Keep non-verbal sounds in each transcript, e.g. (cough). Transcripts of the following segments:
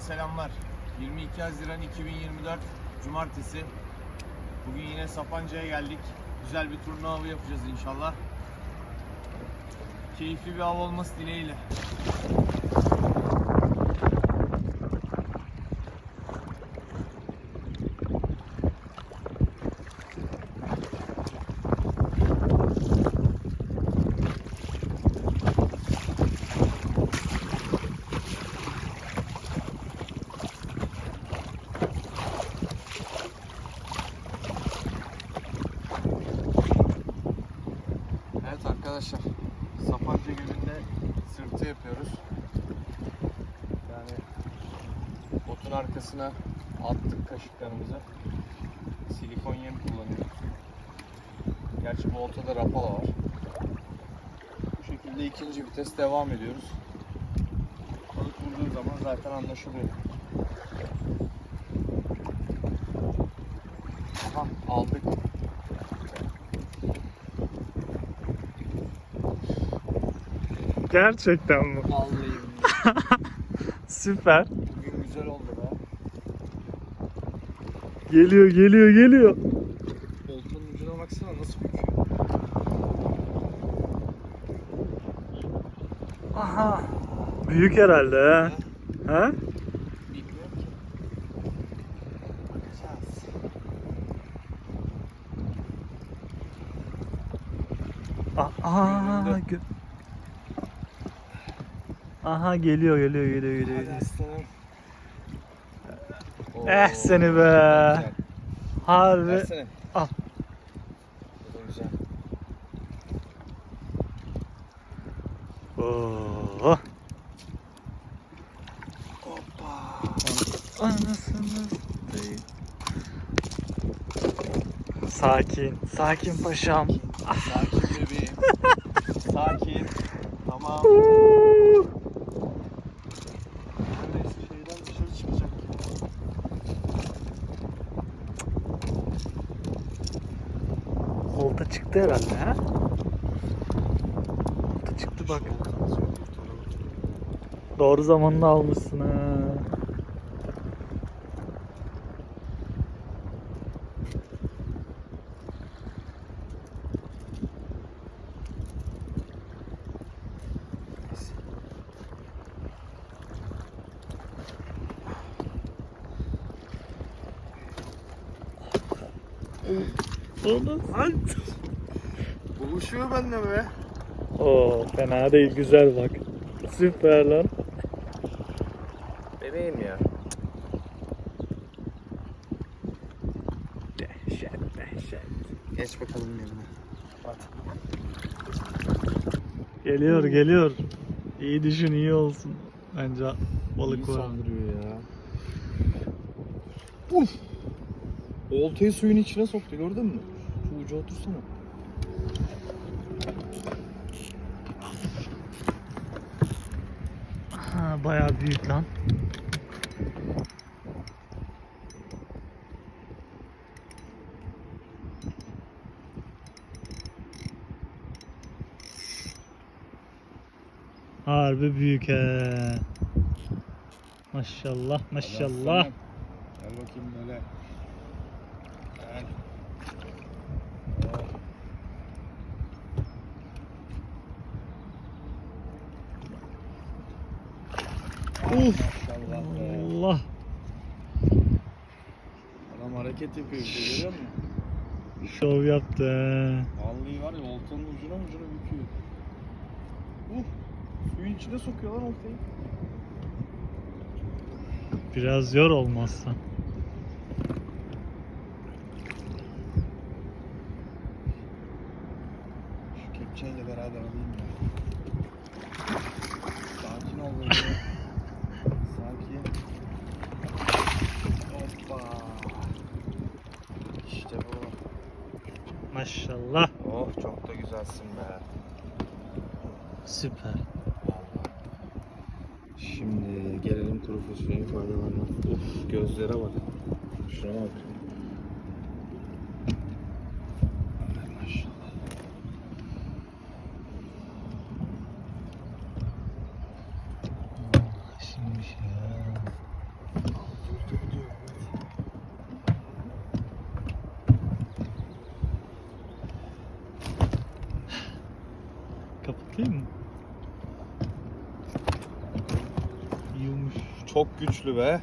selamlar. 22 Haziran 2024 Cumartesi. Bugün yine Sapanca'ya geldik. Güzel bir turnuva avı yapacağız inşallah. Keyifli bir av olması dileğiyle. Evet arkadaşlar, Sapanca Gölü'nde sırtı yapıyoruz. Yani botun arkasına attık kaşıklarımızı. Silikon yem kullanıyoruz. Gerçi bu oltada rapala var. Bu şekilde ikinci vites devam ediyoruz. Balık vurduğu zaman zaten anlaşılıyor. Aha aldık. Gerçekten mi? Vallahi. (laughs) Süper. Bugün güzel oldu. Geliyor, geliyor, geliyor. Oltanın ucuna baksana nasıl büküyor. Aha. Büyük herhalde ha. Ha? Bilmiyorum ki. Bakacağız. Aha. Aha geliyor, geliyor, geliyor, geliyor. Hadi aslanım. Eh seni be. Harbi. Versene. Al. Bu da güzel. Oo. Hoppa. Anasını satayım. Sakin, sakin paşam. Sakin bebeğim. (laughs) Sakin. Tamam. Olta çıktı herhalde ha? Olta çıktı bak. Doğru zamanını almışsın ha. Onu Buluşuyor benimle be. Oo fena değil güzel bak. Süper lan. Bebeğim ya. Dehşet dehşet. Geç bakalım yerine. Bak. Geliyor geliyor. İyi düşün iyi olsun. Bence balık İyi var. saldırıyor ya. Uf. Oltayı suyun içine soktu gördün mü? Şu uca otursana. Ha, bayağı büyük lan. Harbi büyük he. Maşallah maşallah. Gel bakayım böyle. Gel. Oh. Be. Allah. Adam hareket yapıyor işte görüyor musun? Şov yaptı he. Vallahi var ya oltanın ucuna ucuna büküyor. Uh, suyun içine sokuyor lan oltayı. Biraz yor olmazsa. Şu kepçeyle beraber alayım ya. Sakin ol böyle. Sakin. Hoppa. İşte bu. Maşallah. Oh çok da güzelsin be. Süper. Şimdi gelelim kuru fasulyenin faydalarına. Uf gözlere bak. Şuna bak. Ay, Maşallah. Şimdiymiş ya. Çok güçlü be.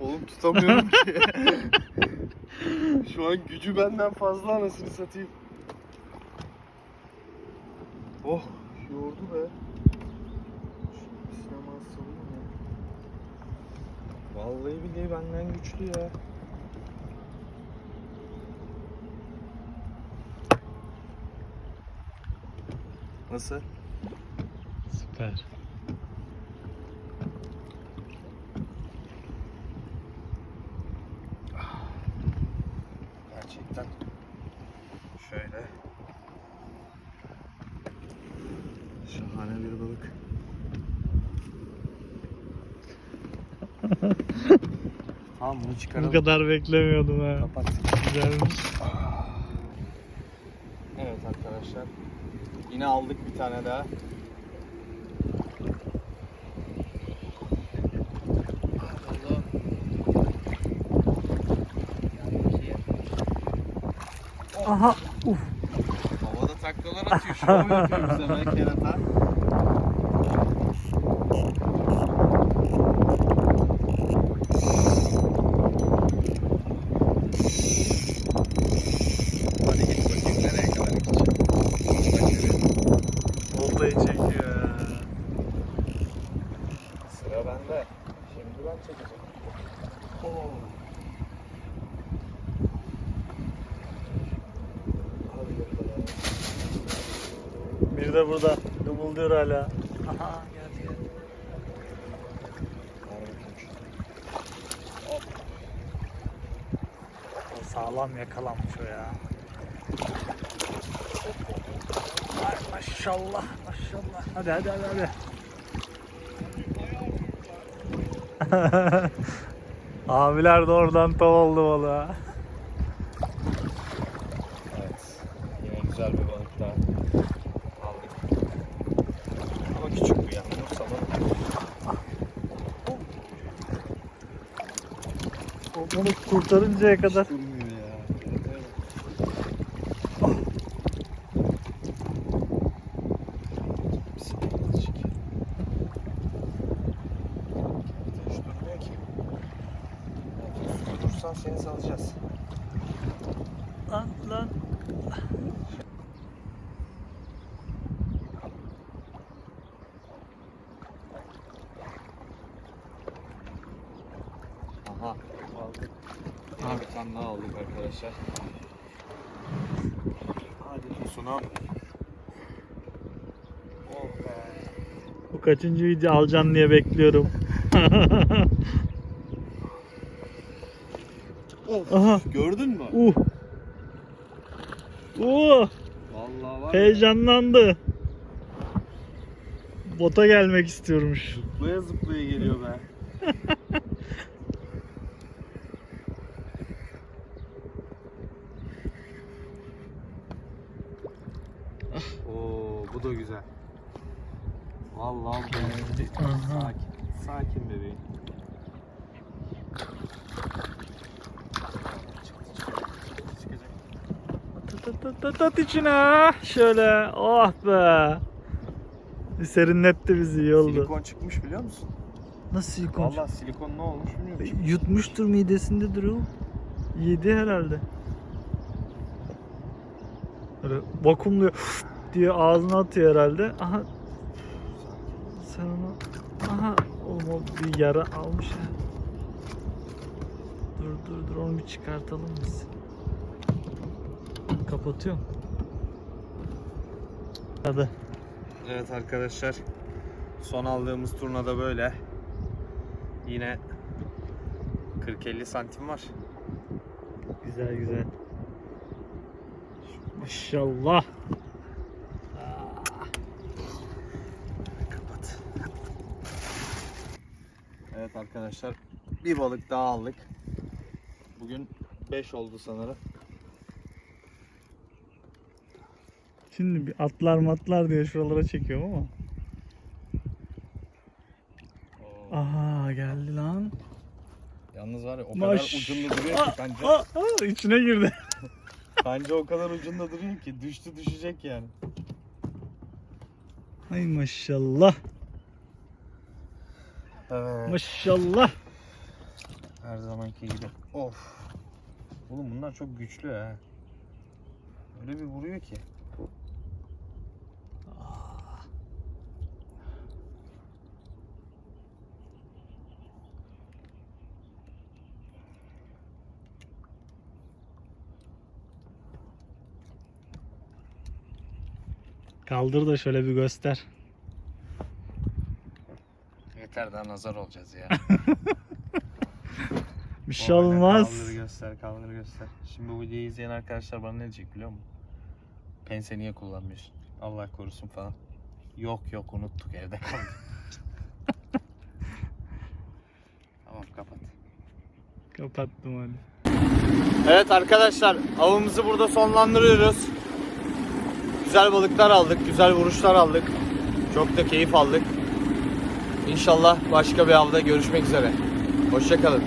Oğlum tutamıyorum ki. (laughs) Şu an gücü benden fazla anasını satayım. Oh, yordu be. Şu sinema salonu ya. Billahi benden güçlü ya. Nasıl? Süper. Gerçekten şöyle şahane bir balık. (laughs) tamam bunu Bu çıkaralım. kadar beklemiyordum ha. Kapat. Güzelmiş. Evet arkadaşlar. Yine aldık bir tane daha. Allah. Aha. Uf. Havada taklalar atıyor. Şov yapıyor bize be kerata. Hadi git bakayım nereye kadar gidecek. Vallahi çekiyor ya. Sıra bende. Şimdi ben çekeceğim. Oo. Bir de burada. Kımıldıyor hala. Aha geldi geldi. Sağlam yakalanmış o ya. Ay maşallah maşallah. Hadi hadi hadi hadi. (laughs) Abiler de oradan tav oldu balığa. Evet. Yine güzel bir balık daha aldık. Ama küçük bu yani. O balık kurtarıncaya kadar. Durmuyor ya. Evet, Bismillah çek. Hiç durmuyor ki. Durursan seni salacağız. Lan lan. Aha. Aldık. Daha bir tane daha aldık arkadaşlar. Hadi Tosun'um. Oh be. Bu kaçıncı video alacaksın diye bekliyorum. (laughs) Of. Aha. Gördün mü? Uh. Uh. Vallahi var ya. Heyecanlandı. Bota gelmek istiyormuş. Zıplaya zıplaya geliyor be. (laughs) Oo, bu da güzel. Vallahi bu da. Sakin. Sakin bebeğim. Tat tat tat içine. Şöyle. Oh be. Bir serinletti bizi iyi oldu. Silikon çıkmış biliyor musun? Nasıl silikon? Vallahi silikon ne olmuş bilmiyorum. Yutmuştur midesindedir o. Yedi herhalde. Böyle vakumluyor diye ağzına atıyor herhalde. Aha. Sen onu... Aha. Oğlum o bir yara almış ya. Dur dur dur onu bir çıkartalım biz. Kapatıyorum. Hadi. Evet arkadaşlar. Son aldığımız turnada böyle. Yine 40-50 santim var. Güzel güzel. Maşallah. Kapat. Evet arkadaşlar. Bir balık daha aldık. Bugün 5 oldu sanırım. Şimdi bir atlar matlar diye şuralara çekiyorum ama. Oo. Aha geldi lan. Yalnız var ya o Maş- kadar ucunda duruyor ki kanca. Aa, aa, içine girdi. (laughs) Kanca o kadar ucunda duruyor ki düştü düşecek yani. Ay maşallah. Evet. Maşallah. Her zamanki gibi. Of. Oğlum bunlar çok güçlü ha. Öyle bir vuruyor ki. Kaldır da şöyle bir göster. Daha nazar olacağız ya. (laughs) Bir şey olmaz. Kaldır göster, kaldır göster. Şimdi bu videoyu izleyen arkadaşlar bana ne diyecek biliyor musun? Pense niye kullanmıyorsun? Allah korusun falan. Yok yok unuttuk evde kaldı. (laughs) tamam kapat. Kapattım hadi. Evet arkadaşlar avımızı burada sonlandırıyoruz. Güzel balıklar aldık, güzel vuruşlar aldık. Çok da keyif aldık. İnşallah başka bir avda görüşmek üzere. Hoşçakalın.